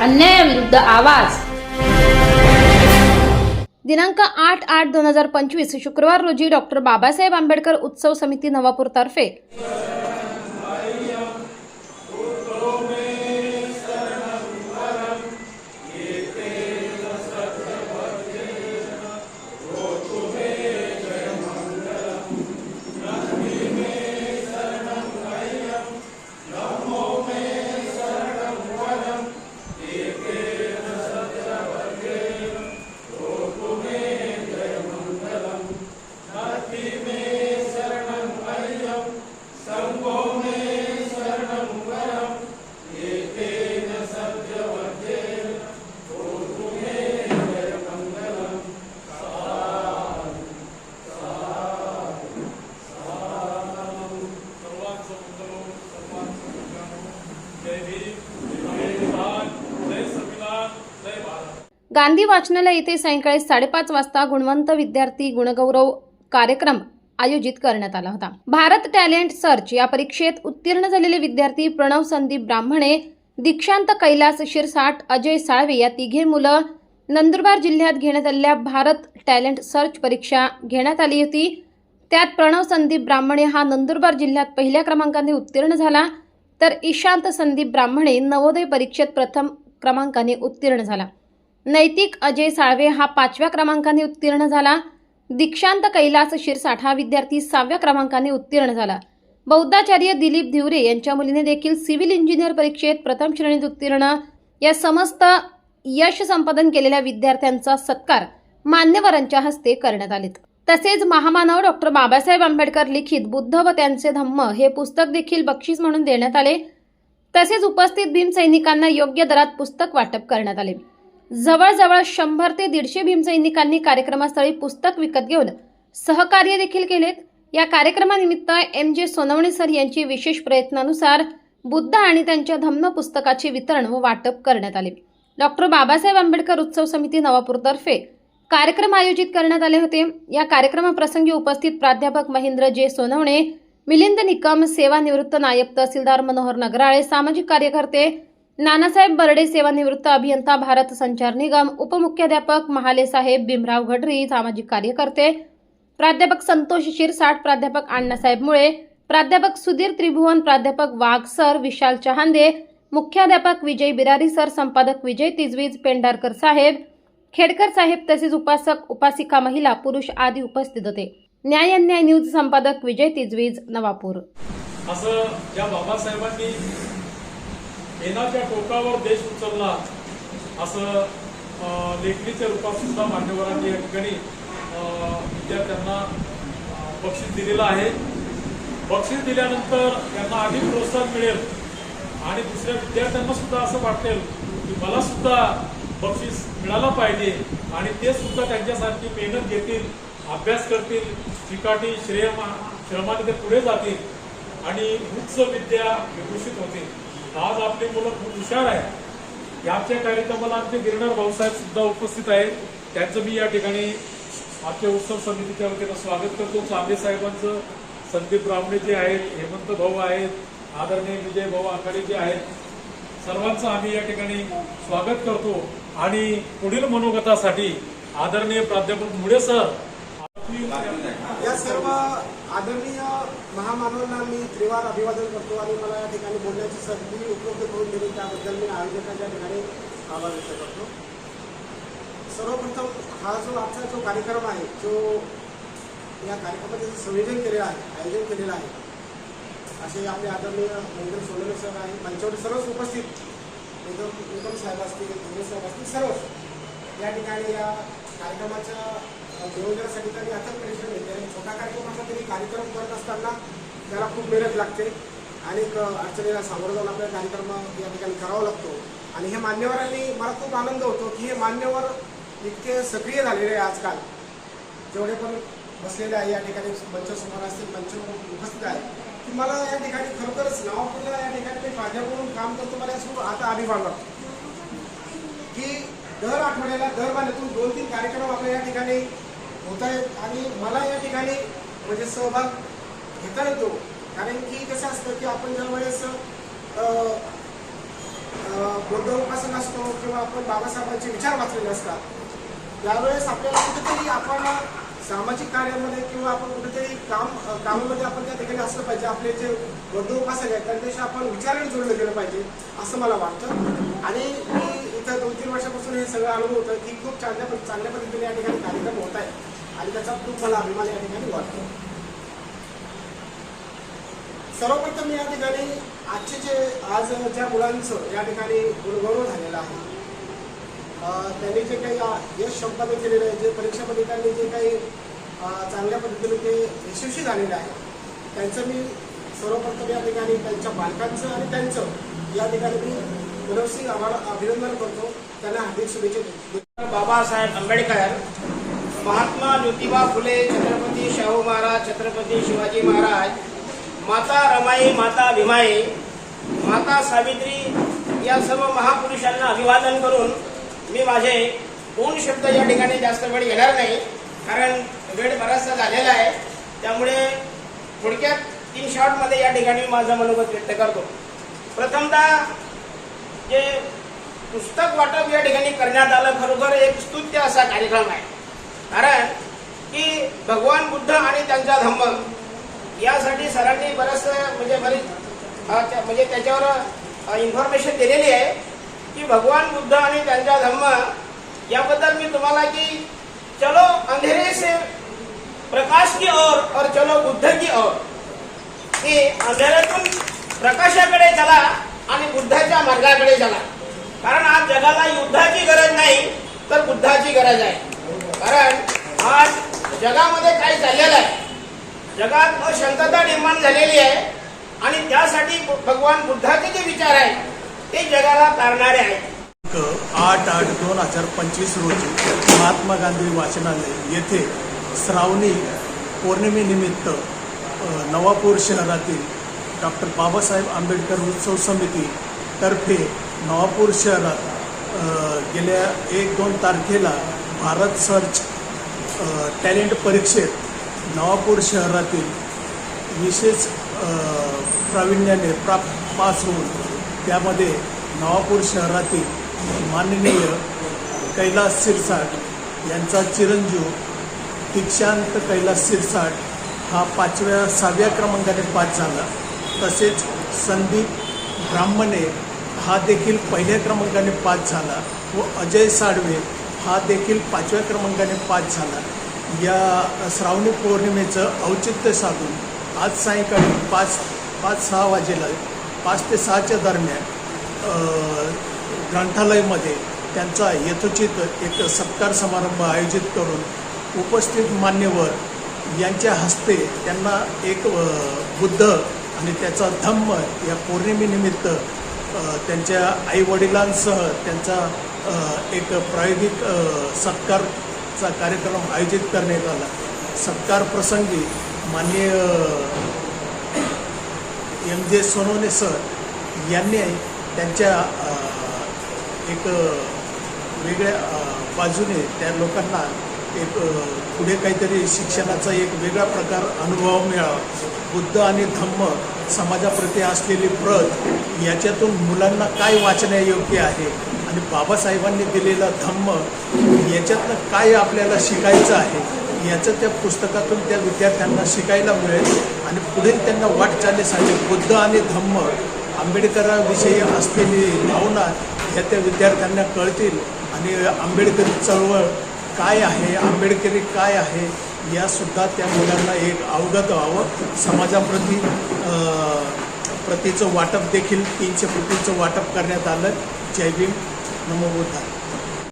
अन्यायाविरुद्ध आवाज. दिनांक आठ आठ दोन हजार पंचवीस शुक्रवार रोजी डॉक्टर बाबासाहेब आंबेडकर उत्सव समिती नवापूरतर्फे गांधी वाचनालय येथे सायंकाळी साडेपाच वाजता गुणवंत विद्यार्थी गुणगौरव कार्यक्रम आयोजित करण्यात आला होता. भारत टॅलेंट सर्च या परीक्षेत उत्तीर्ण झालेले विद्यार्थी प्रणव संदीप ब्राह्मणे दीक्षांत कैलास शिरसाट अजय साळवे या तिघे मुलं नंदुरबार जिल्ह्यात घेण्यात आलेल्या भारत टॅलेंट सर्च परीक्षा घेण्यात आली होती. त्यात प्रणव संदीप ब्राह्मणे हा नंदुरबार जिल्ह्यात पहिल्या क्रमांकाने उत्तीर्ण झाला तर ईशांत संदीप ब्राह्मणे नवोदय परीक्षेत प्रथम क्रमांकाने उत्तीर्ण झाला. नैतिक अजय साळवे हा पाचव्या क्रमांकाने उत्तीर्ण झाला. दीक्षांत कैलास शिरसाठ हा विद्यार्थी सहाव्या क्रमांकाने उत्तीर्ण झाला. बौद्धाचार्य दिलीप धिवरे यांच्या मुलीने देखील सिव्हिल इंजिनियर परीक्षेत प्रथम श्रेणीत उत्तीर्ण. या समस्त यश संपादन केलेल्या विद्यार्थ्यांचा सत्कार मान्यवरांच्या हस्ते करण्यात आले तसेच महामानव डॉक्टर बाबासाहेब आंबेडकर लिखित बुद्ध व त्यांचे धम्म हे पुस्तक देखील बक्षीस म्हणून देण्यात आले. तसेच उपस्थित भीमसैनिकांना योग्य दरात पुस्तक वाटप करण्यात आले. जवळजवळ शंभर ते दीडशे भीमसैनिकांनी कार्यक्रमास्थळी पुस्तक विकत घेऊन सहकार्य देखील केलेत. या कार्यक्रमानिमित्त एम जे सोनवणे सर यांची विशेष प्रयत्नानुसार बुद्ध आणि त्यांच्या धम्म पुस्तकाचे वितरण व वाटप करण्यात आले. डॉक्टर बाबासाहेब आंबेडकर उत्सव समिती नवापूरतर्फे कार्यक्रम आयोजित करण्यात आले होते. या कार्यक्रमाप्रसंगी उपस्थित प्राध्यापक महेंद्र जे सोनवणे मिलिंद निकम सेवानिवृत्त नायब तहसीलदार मनोहर नगराळे सामाजिक कार्यकर्ते नानासाहेब बर्डे सेवानिवृत्त अभियंता भारत संचार निगम उपमुख्याध्यापक महालेसाहेब भीमराव घडरी सामाजिक कार्यकर्ते प्राध्यापक संतोष शिरसाट प्राध्यापक अण्णासाहेब मुळे प्राध्यापक सुधीर त्रिभुवन प्राध्यापक वाघ सर विशाल चहांदे मुख्याध्यापक विजय बिरारी सर संपादक विजय तिजवीज पेंढारकर साहेब खेडकर साहेब तसेच उपासक उपासिका महिला पुरुष आदी उपस्थित होते. न्याय न्याय न्यूज संपादक विजय तिजवीज नवापूर. असं ज्या बाबासाहेबांनी पेनाच्या टोकावर देश उचलला असं लेखणीच्या रूपात सुद्धा मान्यवरांनी या ठिकाणी विद्यार्थ्यांना बक्षीस दिलेलं आहे. बक्षीस दिल्यानंतर त्यांना अधिक प्रोत्साहन मिळेल. आणि दुसऱ्या विद्यार्थ्यांना सुद्धा असं वाटेल की मला सुद्धा बक्षीस मिळालं पाहिजे आणि ते सुद्धा त्यांच्यासारखी मेहनत घेतील अभ्यास करतील चिकाटी श्रेयमा श्रमाने ते पुढे जातील आणि उच्च विद्या विभूषित होतील. आज आपली मुलं खूप हुशार आहेत. याच्या कार्यक्रमाला आमचे गिरणार भाऊसाहेब सुद्धा उपस्थित आहेत. त्यांचं मी या ठिकाणी आमच्या उत्सव समितीच्या वतीनं स्वागत करतो. चांदे साहेबांचं संदीप ब्राह्मणे जे आहेत हेमंत भाऊ आहेत आदरणीय विजय भाऊ आखाडे जे आहेत सर्वांचं आम्ही या ठिकाणी स्वागत करतो. आणि पुढील मनोगतासाठी आदरणीय प्राध्यापक मुळे सर या सर्व आदरणीय महामानवांना मी त्रिवार अभिवादन करतो आणि मला या ठिकाणी बोलण्याची संधी उपलब्ध करून दिली त्याबद्दल मी आयोजकांच्या ठिकाणी आभार व्यक्त करतो. सर्वप्रथम हा जो आजचा जो कार्यक्रम आहे जो या कार्यक्रमाचे जे संयोजन केलेलं आहे आयोजन केलेलं आहे असे आपले आदरणीय महेंद्र सोनवणे सर आहे मंचावर सर्वच उपस्थित एकदम एकदम साहेब असतील धोरे साहेब असतील सर्वच या ठिकाणी या कार्यक्रमाच्या नियोजनासाठी त्यांनी अथक परिश्रम घेतले आणि छोटा कार्यक्रम असला तरी कार्यक्रम करत असताना त्याला खूप मेहनत लागते. अनेक अडचणीला सामोरं जाऊन आपल्याला कार्यक्रम या ठिकाणी करावा लागतो. आणि हे मान्यवरांनी मला खूप आनंद होतो की हे मान्यवर इतके सक्रिय झालेले आहे आजकाल. जेवढे पण बसलेले आहे या ठिकाणी मंचसमोर असतील मंच उपस्थित आहे की मला या ठिकाणी खरोखरच नावापूरला या ठिकाणी मी माझ्याकडून म्हणून काम करतो मला खूप आता अभिमान वाटतो. की दर आठवड्याला दर महिन्यातून दोन तीन कार्यक्रम आपल्या या ठिकाणी होत आहेत. आणि मला या ठिकाणी म्हणजे सहभाग घेता येतो. कारण की कसं असतं की आपण ज्या वेळेस अं, बौद्ध असतो किंवा आपण बाबासाहेबांचे विचार वाचलेले असतात त्यावेळेस आपल्याला कुठेतरी आपण सामाजिक कार्यामध्ये किंवा आपण कुठेतरी काम कामामध्ये आपण त्या ठिकाणी असलं पाहिजे. आपले जे बौद्ध उपासक आहेत त्यांच्याशी आपण विचाराने जोडलं गेलं पाहिजे असं मला वाटतं. आणि मी इथं दोन तीन वर्षापासून हे सगळं अनुभवतं की खूप चांगल्या पद्ध- चांगल्या पद्धतीने या ठिकाणी कार्यक्रम होत आहे आणि त्याचा खूप मला अभिमान या ठिकाणी वाटतो. सर्वप्रथम या ठिकाणी आजचे जे आज ज्या मुलांचं या ठिकाणी गुणगौरव झालेला आहे त्यांनी जे काही यश संपादन केलेलं आहे जे परीक्षेमध्ये त्यांनी जे काही चांगल्या पद्धतीने ते यशस्वी झालेले आहे त्यांचं मी सर्वप्रथम या ठिकाणी त्यांच्या बालकांचं आणि त्यांचं या ठिकाणी मी मनोसिंग आम्हाला अभिनंदन करतो. त्यांना हार्दिक शुभेच्छा देतो. बाबासाहेब आंबेडकर महात्मा ज्योतिबा फुले छत्रपती शाहू महाराज छत्रपती शिवाजी महाराज माता रमाई माता भीमाई माता सावित्री या सर्व महापुरुषांना अभिवादन करून मी माझे दोन शब्द या ठिकाणी जास्त वेळ घेणार नाही कारण वेळ बराचसा झालेला आहे. त्यामुळे थोडक्यात तीन शॉर्टमध्ये या ठिकाणी मी माझं मनोगत व्यक्त करतो. प्रथमतः जे पुस्तक वाटप या ठिकाणी करण्यात आलं खरोखर एक स्तुत्य असा कार्यक्रम आहे. कारण की भगवान बुद्ध आणि त्यांचा धम्म यासाठी सरांनी बरंच म्हणजे बरीच म्हणजे त्याच्यावर इन्फॉर्मेशन दिलेली आहे की भगवान बुद्ध आणि त्यांचा धम्म याबद्दल मी तुम्हाला की चलो अंधेरे से प्रकाश की ओर और चलो बुद्ध की ओर. की अंधेऱ्यातून प्रकाशाकडे चला आणि बुद्धाच्या मार्गाकडे चला. कारण आज जगाला युद्धाची गरज नाही तर बुद्धाची गरज आहे. कारण आज जगामध्ये काय चाललेलं आहे? जगात अशांतता निर्माण झालेली आहे आणि त्यासाठी भगवान बुद्धाचे जे विचार आहेत ते जगाला तारणारे आहेत. आठ आठ दोन हजार पंचवीस रोजी महात्मा गांधी वाचनालय येथे श्रावणी पौर्णिमेनिमित्त नवापूर शहरातील डॉक्टर बाबासाहेब आंबेडकर उत्सव समिती तर्फे नवापूर शहरात गेल्या एक दोन तारखेला भारत सर्च टॅलेंट परीक्षेत नवापूर शहरातील विशेष प्राविण्याने प्राप्त पास होऊन त्यामध्ये नवापूर शहरातील माननीय कैलास शिरसाट यांचा चिरंजीव दीक्षांत कैलास शिरसाट हा पाचव्या सहाव्या क्रमांकाने पास झाला. तसेच संदीप ब्राह्मणे हा देखील पहिल्या क्रमांकाने पास झाला व अजय साडवे हा देखील पाचव्या क्रमांकाने पाच झाला. या श्रावणी पौर्णिमेचं औचित्य साधून आज सायंकाळी पाच पाच सहा वाजेला पाच ते सहाच्या दरम्यान ग्रंथालयमध्ये त्यांचा यथोचित एक सत्कार समारंभ आयोजित करून उपस्थित मान्यवर यांच्या हस्ते त्यांना एक बुद्ध आणि त्याचा धम्म या पौर्णिमेनिमित्त त्यांच्या आईवडिलांसह त्यांचा एक प्रायोगिक सत्कारचा कार्यक्रम आयोजित करण्यात आला. सत्कार प्रसंगी माननीय एम जे सोनवणे सर यांनी त्यांच्या एक वेगळ्या बाजूने त्या लोकांना एक पुढे काहीतरी शिक्षणाचा एक वेगळा प्रकार अनुभव मिळावा. बुद्ध आणि धम्म समाजाप्रती असलेली प्रत याच्यातून मुलांना काय वाचण्यायोग्य आहे? आणि बाबासाहेबांनी दिलेला धम्म याच्यातनं काय आपल्याला शिकायचं आहे याचं त्या पुस्तकातून त्या विद्यार्थ्यांना शिकायला मिळेल. आणि पुढील त्यांना वाटचालीसाठी बुद्ध आणि धम्म आंबेडकराविषयी असलेली भावना ह्या त्या विद्यार्थ्यांना कळतील. आणि आंबेडकरी चळवळ काय आहे आंबेडकरी काय आहे यासुद्धा त्या मुलांना एक अवगत व्हावं. समाजाप्रती प्रतीचं वाटप देखील तीनशे प्रतीचं वाटप करण्यात आलं. जय भीम. 那么贵。